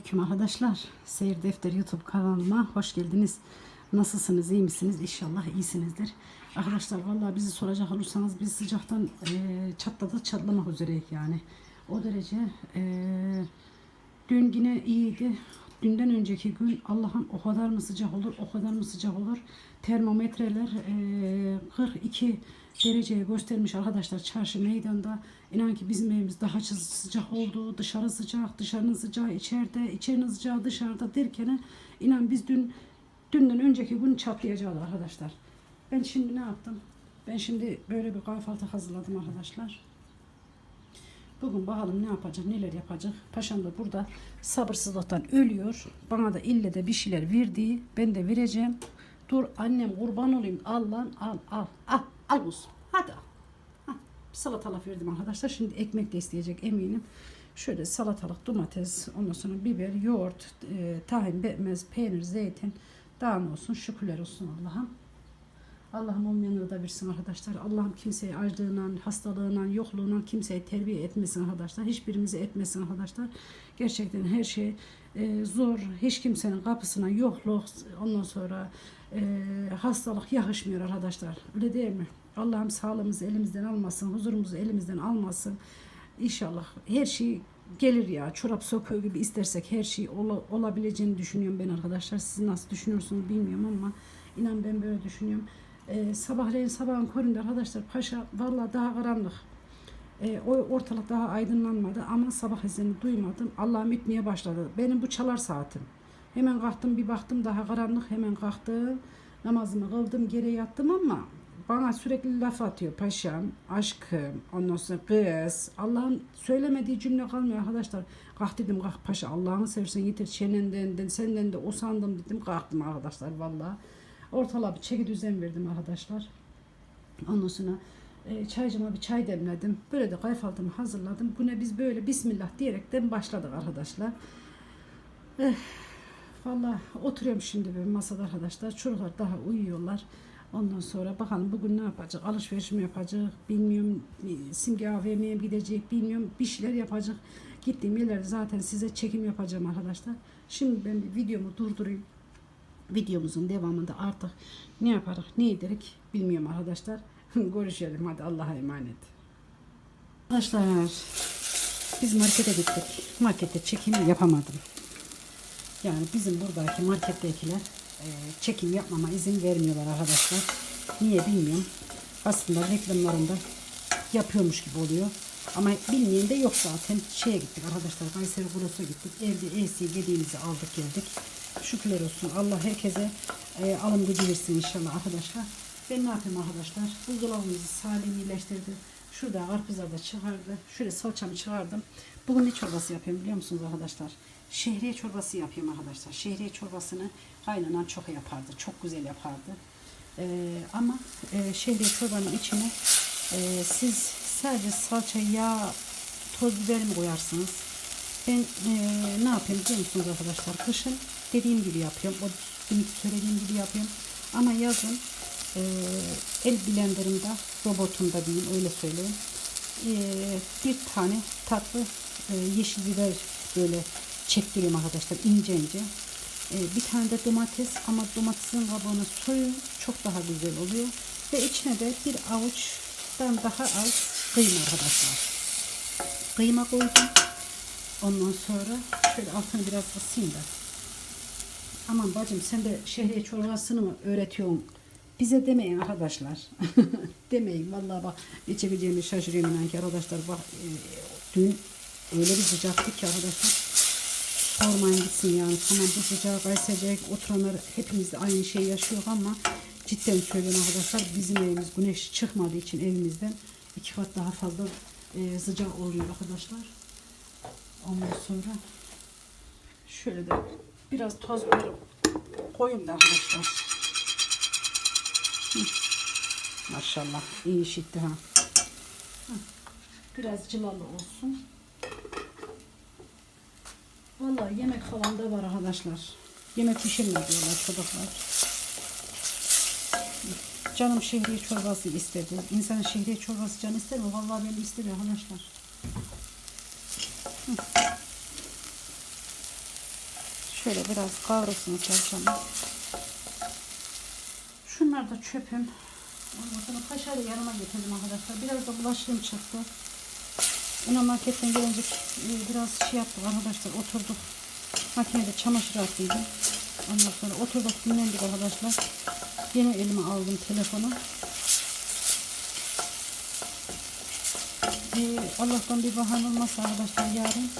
Aleyküm arkadaşlar. Seyir Defteri YouTube kanalıma hoş geldiniz. Nasılsınız, iyi misiniz? İnşallah iyisinizdir. Arkadaşlar vallahi bizi soracak olursanız biz sıcaktan e, çatladı çatlamak üzereyiz yani. O derece e, dün yine iyiydi. Dünden önceki gün Allah'ım o kadar mı sıcak olur, o kadar mı sıcak olur. Termometreler e, 42 dereceye göstermiş arkadaşlar çarşı meydanda. İnan ki bizim evimiz daha sı- sıcak oldu. Dışarı sıcak, dışarının sıcağı içeride, içerinin sıcağı dışarıda derken inan biz dün dünden önceki gün çatlayacağız arkadaşlar. Ben şimdi ne yaptım? Ben şimdi böyle bir kahvaltı hazırladım arkadaşlar. Bugün bakalım ne yapacak, neler yapacak. Paşam da burada sabırsızlıktan ölüyor. Bana da ille de bir şeyler verdi. Ben de vereceğim. Dur annem kurban olayım. Al lan al al. Al al olsun. Hadi al. Bir salatalık verdim arkadaşlar. Şimdi ekmek de isteyecek eminim. Şöyle salatalık, domates, ondan sonra biber, yoğurt, e, tahin, bekmez, peynir, zeytin. Daha ne olsun şükürler olsun Allah'ım. Allah'ım olmayanları da versin arkadaşlar. Allah'ım kimseyi acılığından, hastalığından, yokluğundan kimseyi terbiye etmesin arkadaşlar. Hiçbirimizi etmesin arkadaşlar. Gerçekten her şey e, zor. Hiç kimsenin kapısına yokluk, ondan sonra e, hastalık yakışmıyor arkadaşlar. Öyle değil mi? Allah'ım sağlığımızı elimizden almasın, huzurumuzu elimizden almasın. İnşallah her şey gelir ya. Çorap söküğü gibi istersek her şey ola- olabileceğini düşünüyorum ben arkadaşlar. Siz nasıl düşünüyorsunuz bilmiyorum ama inan ben böyle düşünüyorum. Ee, sabahleyin sabahın köründe arkadaşlar paşa vallahi daha karanlık. Ee, o ortalık daha aydınlanmadı ama sabah ezanı duymadım. Allah'ım ütmeye başladı. Benim bu çalar saatim. Hemen kalktım bir baktım daha karanlık hemen kalktım. Namazımı kıldım geri yattım ama bana sürekli laf atıyor paşam, aşkım, ondan sonra kız. Allah'ın söylemediği cümle kalmıyor arkadaşlar. Kalk dedim kalk paşa Allah'ını seversen yeter çenenden de, senden de usandım dedim kalktım arkadaşlar vallahi. Ortalığa bir çeki düzen verdim arkadaşlar. Ondan sonra e, çaycıma bir çay demledim. Böyle de kahvaltımı hazırladım. Güne biz böyle Bismillah diyerekten başladık arkadaşlar. Eh, Vallahi oturuyorum şimdi bir masada arkadaşlar. Çocuklar daha uyuyorlar. Ondan sonra bakalım bugün ne yapacak? Alışveriş mi yapacak? Bilmiyorum. Simge AVM'ye gidecek? Bilmiyorum. Bir şeyler yapacak. Gittiğim yerlerde zaten size çekim yapacağım arkadaşlar. Şimdi ben videomu durdurayım. Videomuzun devamında artık ne yaparız, ne ederek bilmiyorum arkadaşlar. Görüşelim. Hadi Allah'a emanet. Arkadaşlar biz markete gittik. Markette çekim yapamadım. Yani bizim buradaki markettekiler e, çekim yapmama izin vermiyorlar arkadaşlar. Niye bilmiyorum. Aslında reklamlarında yapıyormuş gibi oluyor. Ama bilmeyen de yok zaten. Şeye gittik arkadaşlar. Kayseri Kuros'a gittik. Evde AC yediğimizi aldık geldik. Şükürler olsun. Allah herkese e, alım gücü versin inşallah arkadaşlar. Ben ne yapayım arkadaşlar? Buzdolabımızı Salim iyileştirdi. Şurada karpuzlar da çıkardı. Şöyle salçamı çıkardım. Bugün ne çorbası yapıyorum biliyor musunuz arkadaşlar? Şehriye çorbası yapıyorum arkadaşlar. Şehriye çorbasını kaynanan çok yapardı. Çok güzel yapardı. Ee, ama e, şehriye çorbanın içine e, siz sadece salça, yağ, toz biber mi koyarsınız? Ben e, ne yapayım biliyor musunuz arkadaşlar? Kışın dediğim gibi yapıyorum. O dünkü söylediğim gibi yapıyorum. Ama yazın e, el blenderımda, robotumda diyeyim öyle söyleyeyim. E, bir tane tatlı e, yeşil biber böyle çektiriyorum arkadaşlar ince ince. E, bir tane de domates ama domatesin kabuğunu soyun çok daha güzel oluyor. Ve içine de bir avuçtan daha az kıyma arkadaşlar. Kıyma koydum. Ondan sonra şöyle altını biraz ısıyım da. Aman bacım sen de şehriye çorbasını mı öğretiyorsun? Bize demeyin arkadaşlar. demeyin vallahi bak ne çekeceğimi şaşırıyorum ki arkadaşlar bak e, dün öyle bir sıcaktı ki arkadaşlar sormayın gitsin yani tamam bu sıcağı kaysacak oturanlar hepimiz de aynı şeyi yaşıyor ama cidden söylüyorum arkadaşlar bizim evimiz güneş çıkmadığı için evimizden iki kat daha fazla e, sıcak oluyor arkadaşlar. Ondan sonra şöyle de biraz toz biber koyun da arkadaşlar. Maşallah iyi işitti ha. Biraz cılalı olsun. Vallahi yemek falan da var arkadaşlar. Yemek pişirme diyorlar çocuklar. Canım şehriye çorbası istedi. İnsan şehriye çorbası canı ister mi? Vallahi benim istiyor arkadaşlar. Şöyle biraz kavrulsun salçamı. Şunlar da çöpüm. Ondan sonra kaşarı yanıma getirdim arkadaşlar. Biraz da bulaşığım çıktı. Yine marketten gelince e, biraz şey yaptık arkadaşlar. Oturduk. Makinede çamaşır attıydım. Ondan sonra oturduk dinlendik arkadaşlar. Yine elime aldım telefonu. Ee, Allah'tan bir bahane olmazsa arkadaşlar yarın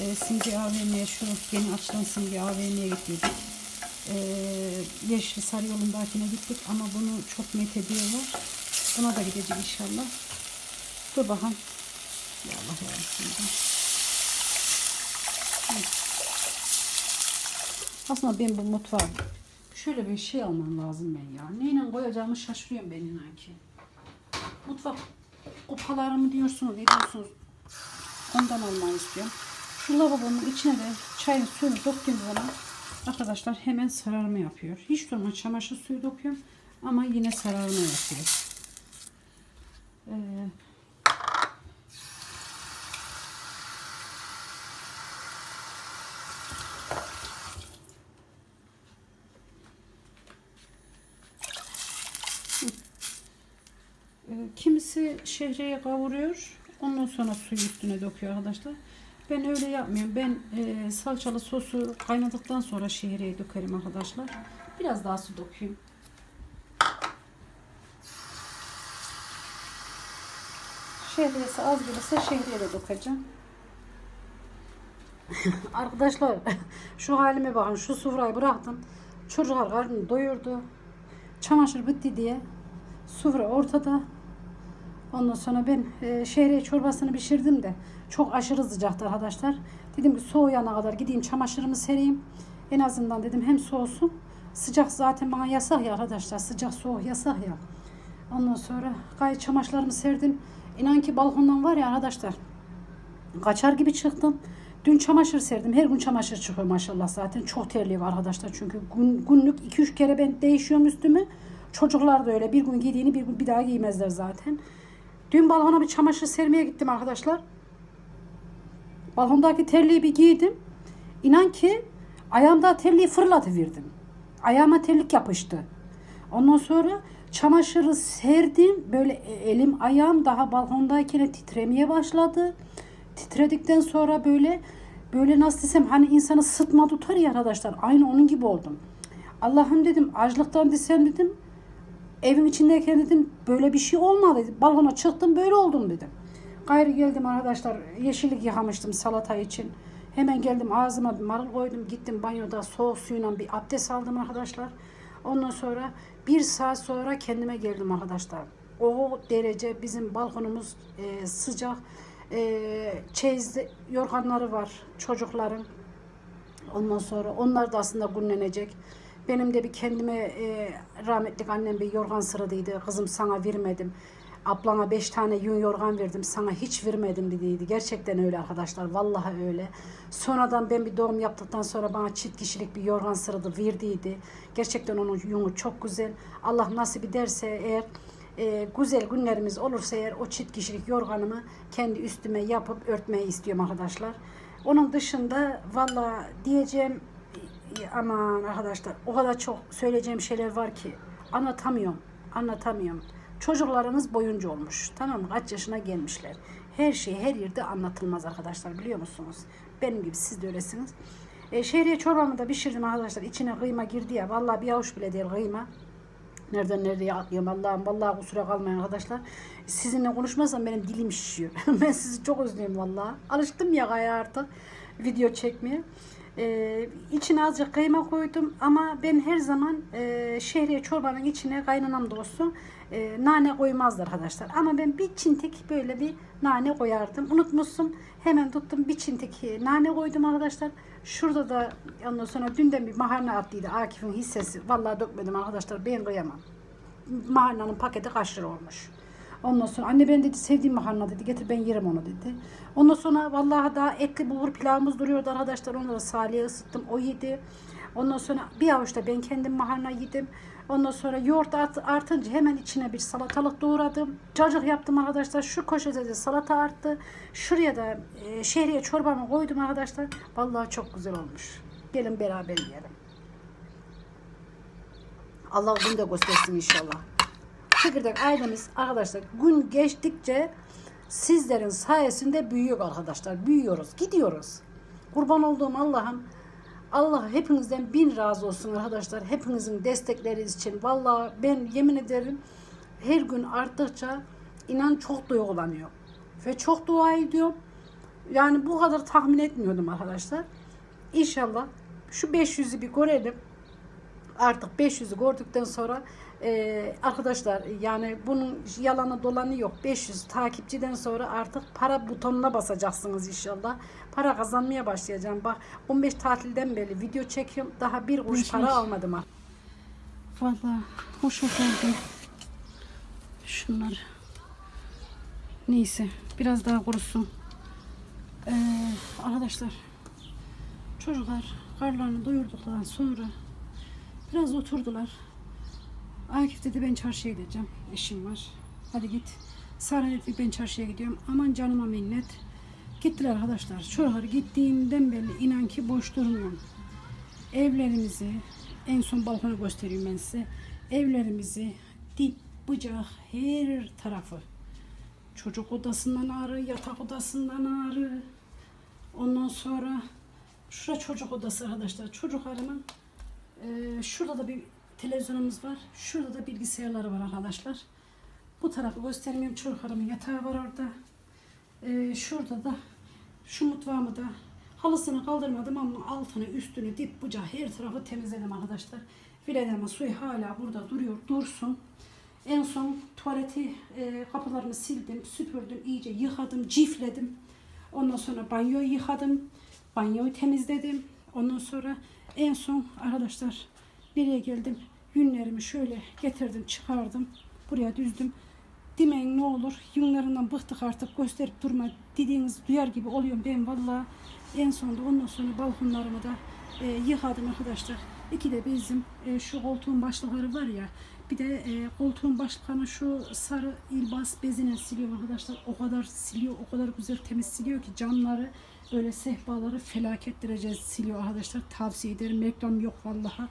e, Simge AVM'ye şu yeni açılan Simge AVM'ye gittik. E, Yeşil Sarı yolundakine gittik ama bunu çok met ediyorlar. Buna da gideceğiz inşallah. Dur bakalım. Allah. Aslında ben bu mutfağa şöyle bir şey almam lazım ben ya. Neyle koyacağımı şaşırıyorum ben inan ki. Mutfak kupalarımı diyorsunuz, ne diyorsunuz? Ondan almayı istiyorum. Şu lavabonun içine de çayın suyunu döktüğüm zaman arkadaşlar hemen sararma yapıyor. Hiç durma çamaşır suyu döküyorum ama yine sararma yapıyor. Ee, Ee, Kimisi şehriyeye kavuruyor. Ondan sonra suyu üstüne döküyor arkadaşlar. Ben öyle yapmıyorum. Ben e, salçalı sosu kaynadıktan sonra şehriyeye dökerim arkadaşlar. Biraz daha su döküyorum. Şehriyesi az gelirse şehriye de dökeceğim. Arkadaşlar şu halime bakın. Şu sofrayı bıraktım. Çocuklar karnını doyurdu. Çamaşır bitti diye. Sofra ortada. Ondan sonra ben e, şehriye çorbasını pişirdim de çok aşırı sıcaktı arkadaşlar. Dedim ki soğuyana kadar gideyim çamaşırımı sereyim. En azından dedim hem soğusun. Sıcak zaten bana yasak ya arkadaşlar. Sıcak soğuk yasak ya. Ondan sonra gayet çamaşırlarımı serdim. İnan ki balkondan var ya arkadaşlar. Kaçar gibi çıktım. Dün çamaşır serdim. Her gün çamaşır çıkıyor maşallah zaten. Çok terli var arkadaşlar. Çünkü gün, günlük 2-3 kere ben değişiyorum üstümü. Çocuklar da öyle. Bir gün giydiğini bir gün bir daha giymezler zaten. Dün balkona bir çamaşır sermeye gittim arkadaşlar. Balkondaki terliği bir giydim. İnan ki ayağımda terliği fırlatıverdim. Ayağıma terlik yapıştı. Ondan sonra çamaşırı serdim. Böyle elim ayağım daha balkondayken titremeye başladı. Titredikten sonra böyle böyle nasıl desem hani insanı sıtma tutar ya arkadaşlar. Aynı onun gibi oldum. Allah'ım dedim açlıktan desem dedim. Evin içindeyken dedim böyle bir şey olmadı. Balkona çıktım böyle oldum dedim. Gayrı geldim arkadaşlar yeşillik yıkamıştım salata için. Hemen geldim ağzıma bir marul koydum. Gittim banyoda soğuk suyla bir abdest aldım arkadaşlar. Ondan sonra bir saat sonra kendime geldim arkadaşlar. O derece bizim balkonumuz e, sıcak. E, çeyizli yorganları var çocukların. Ondan sonra onlar da aslında günlenecek. Benim de bir kendime e, rahmetlik annem bir yorgan sıradıydı. Kızım sana vermedim. Ablana beş tane yün yorgan verdim. Sana hiç vermedim dediydi. Gerçekten öyle arkadaşlar. Vallahi öyle. Sonradan ben bir doğum yaptıktan sonra bana çift kişilik bir yorgan sıradı verdiydi. Gerçekten onun yünü çok güzel. Allah nasip ederse eğer e, güzel günlerimiz olursa eğer o çift kişilik yorganımı kendi üstüme yapıp örtmeyi istiyorum arkadaşlar. Onun dışında valla diyeceğim aman arkadaşlar o kadar çok söyleyeceğim şeyler var ki anlatamıyorum. Anlatamıyorum. Çocuklarımız boyunca olmuş. Tamam mı? Kaç yaşına gelmişler. Her şey her yerde anlatılmaz arkadaşlar biliyor musunuz? Benim gibi siz de öylesiniz. E, şehriye çorbamı da pişirdim arkadaşlar. İçine kıyma girdi ya. Vallahi bir avuç bile değil kıyma. Nereden nereye atlıyorum Allah'ım. Vallahi kusura kalmayın arkadaşlar. Sizinle konuşmazsam benim dilim şişiyor. ben sizi çok özlüyorum vallahi. Alıştım ya artık video çekmeye. Ee, içine azıcık kıyma koydum ama ben her zaman e, şehriye çorbanın içine kaynanam da olsun e, nane koymazlar arkadaşlar. Ama ben bir çintik böyle bir nane koyardım. Unutmuşsun. Hemen tuttum bir çintik nane koydum arkadaşlar. Şurada da ondan sonra dünden bir makarna attıydı Akif'in hissesi. Vallahi dökmedim arkadaşlar. Ben kıyamam. Makarnanın paketi kaç lira olmuş. Ondan sonra anne ben dedi sevdiğim makarna dedi getir ben yerim onu dedi. Ondan sonra vallahi daha etli bulgur pilavımız duruyordu arkadaşlar. Onları Salih'e ısıttım o yedi. Ondan sonra bir avuç da ben kendim makarna yedim. Ondan sonra yoğurt art, artınca hemen içine bir salatalık doğradım. Cacık yaptım arkadaşlar. Şu koşede de salata arttı. Şuraya da e, şehriye çorbamı koydum arkadaşlar. Vallahi çok güzel olmuş. Gelin beraber yiyelim. Allah bunu da göstersin inşallah. Çekirdek ailemiz arkadaşlar gün geçtikçe sizlerin sayesinde büyüyor arkadaşlar. Büyüyoruz, gidiyoruz. Kurban olduğum Allah'ım Allah hepinizden bin razı olsun arkadaşlar. Hepinizin destekleriniz için. Vallahi ben yemin ederim her gün arttıkça inan çok duygulanıyor. Ve çok dua ediyorum. Yani bu kadar tahmin etmiyordum arkadaşlar. İnşallah şu 500'ü bir görelim artık 500'ü gördükten sonra e, arkadaşlar yani bunun yalanı dolanı yok. 500 takipçiden sonra artık para butonuna basacaksınız inşallah. Para kazanmaya başlayacağım. Bak 15 tatilden beri video çekiyorum. Daha bir kuruş para almadım ha. Valla hoş oldu. Şunlar. Neyse biraz daha kurusun. Ee, arkadaşlar çocuklar karlarını doyurduktan sonra Biraz oturdular. Akif dedi ben çarşıya gideceğim. İşim var. Hadi git. Sara dedi ben çarşıya gidiyorum. Aman canıma minnet. Gittiler arkadaşlar. Çocuklar gittiğimden beri inan ki boş durmuyorum. Evlerimizi en son balkona göstereyim ben size. Evlerimizi dip bıçak her tarafı. Çocuk odasından ağrı, yatak odasından ağrı. Ondan sonra şura çocuk odası arkadaşlar. Çocuklarımın ee, şurada da bir televizyonumuz var. Şurada da bilgisayarları var arkadaşlar. Bu tarafı göstermiyorum. Çocuklarımın yatağı var orada. Ee, şurada da şu mutfağımı da halısını kaldırmadım ama altını üstünü dip bucağı her tarafı temizledim arkadaşlar. Filelerime suyu hala burada duruyor. Dursun. En son tuvaleti e, kapılarını sildim, süpürdüm, iyice yıkadım, cifledim. Ondan sonra banyoyu yıkadım, banyoyu temizledim. Ondan sonra en son arkadaşlar nereye geldim? Yünlerimi şöyle getirdim, çıkardım. Buraya düzdüm. Demeyin ne olur. Yünlerinden bıktık artık. Gösterip durma. Dediğiniz duyar gibi oluyorum ben valla. En sonunda ondan sonra balkonlarımı da e, yıkadım arkadaşlar. İki de bizim e, şu koltuğun başlıkları var ya. Bir de e, koltuğun başlıklarını şu sarı ilbas bezine siliyor arkadaşlar. O kadar siliyor, o kadar güzel temiz siliyor ki camları böyle sehpaları felaket derece siliyor arkadaşlar. Tavsiye ederim. Reklam yok vallaha.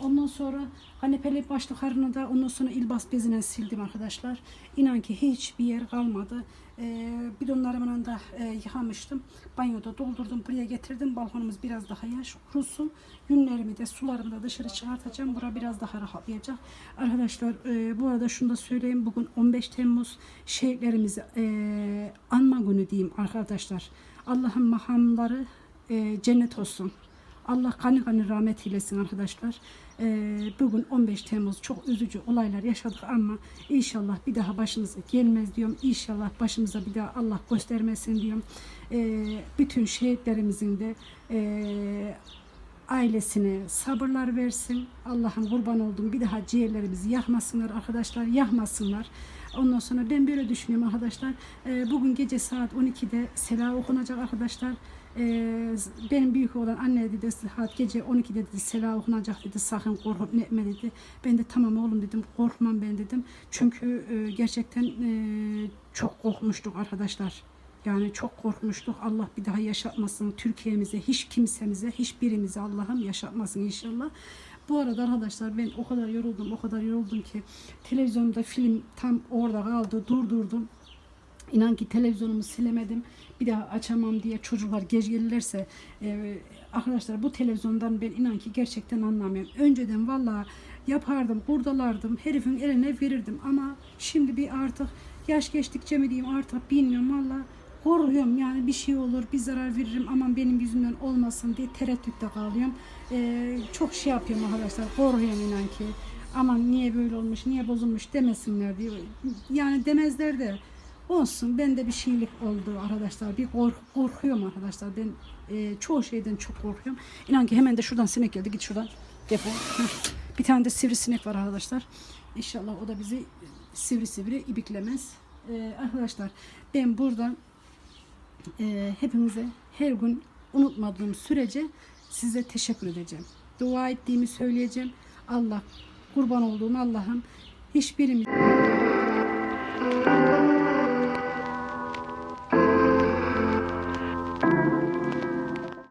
Ondan sonra kanepeli başlıklarını da ondan sonra ilbas bezine sildim arkadaşlar. İnan ki hiçbir yer kalmadı. Ee, bidonlarımla da e, yıkamıştım. Banyoda doldurdum. Buraya getirdim. Balkonumuz biraz daha yaş kurusun. Yünlerimi de sularımı da dışarı çıkartacağım. Bura biraz daha rahatlayacak. Arkadaşlar e, bu arada şunu da söyleyeyim. Bugün 15 Temmuz şehitlerimizi e, anma günü diyeyim arkadaşlar. Allah'ın mahamları e, cennet olsun. Allah kanı kanı rahmet eylesin arkadaşlar. Ee, bugün 15 Temmuz çok üzücü olaylar yaşadık ama inşallah bir daha başımıza gelmez diyorum. İnşallah başımıza bir daha Allah göstermesin diyorum. Ee, bütün şehitlerimizin de e, ailesine sabırlar versin. Allah'ım kurban oldum. Bir daha ciğerlerimizi yakmasınlar arkadaşlar. Yakmasınlar. Ondan sonra ben böyle düşünüyorum arkadaşlar. Ee, bugün gece saat 12'de sela okunacak arkadaşlar. Ee, benim büyük olan anne dedi saat gece 12'de dedi sela okunacak dedi sakın korkup ne etme dedi. Ben de tamam oğlum dedim korkmam ben dedim. Çünkü e, gerçekten e, çok korkmuştuk arkadaşlar. Yani çok korkmuştuk. Allah bir daha yaşatmasın Türkiye'mize, hiç kimsemize, hiçbirimize Allah'ım yaşatmasın inşallah. Bu arada arkadaşlar ben o kadar yoruldum, o kadar yoruldum ki televizyonda film tam orada kaldı, durdurdum. İnan ki televizyonumu silemedim. Bir daha açamam diye çocuklar geç gelirlerse e, arkadaşlar bu televizyondan ben inan ki gerçekten anlamıyorum. Önceden vallahi yapardım, kurdalardım, herifin eline verirdim. Ama şimdi bir artık yaş geçtikçe mi diyeyim artık bilmiyorum. Valla korkuyorum. Yani bir şey olur bir zarar veririm. Aman benim yüzümden olmasın diye tereddütte kalıyorum. E, çok şey yapıyorum arkadaşlar. Korkuyorum inan ki. Aman niye böyle olmuş niye bozulmuş demesinler diye. Yani demezler de Olsun bende bir şeylik oldu arkadaşlar. Bir kork korkuyorum arkadaşlar. Ben e, çoğu şeyden çok korkuyorum. İnan ki hemen de şuradan sinek geldi. Git şuradan defol. Bir tane de sivrisinek var arkadaşlar. İnşallah o da bizi sivri sivri ibiklemez. E, arkadaşlar ben buradan e, hepinize her gün unutmadığım sürece size teşekkür edeceğim. Dua ettiğimi söyleyeceğim. Allah kurban olduğum Allah'ım hiçbirimiz